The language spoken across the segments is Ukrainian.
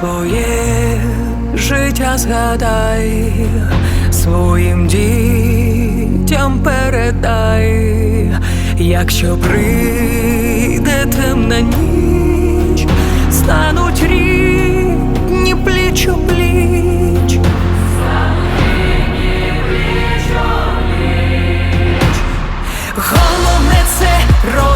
Своє життя згадай, своїм дітям передай, якщо прийде темна ніч, стануть рідні пліч о пліч. Головне це родина,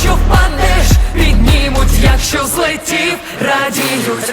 Якщо впадеш, піднімуть, якщо злетів, радіють.